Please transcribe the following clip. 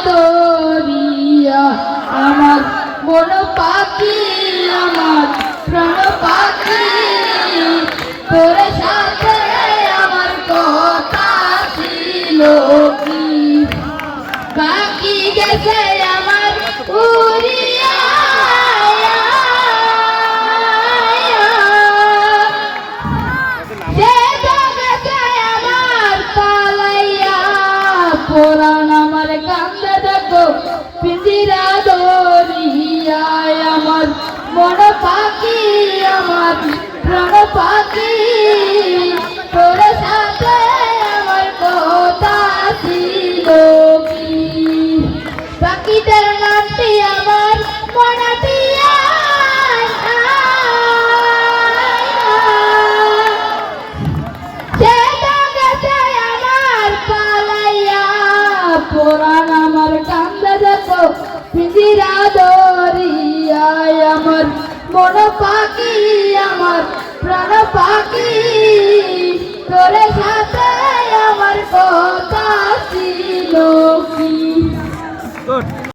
আদরিয়া, আমার বড় পাখি, আমার প্রাণ পাখি। তোর সাথে আমার কথা ছিল কি? বাকি গেছে আমার উড়িয়া। আমার কান্দে গো পিঞ্জিরা দরিয়ায় আমার, মন পাখি আমার, প্রাণ পাখি। তোর সাথে আমার কথা ছিল কি? পাখিটার নামটি আমার মনাটিয়া পুরানা পিঞ্জিরা দরিয়ায় আমার মন পাখি আমার প্রাণ পাখি। তোরে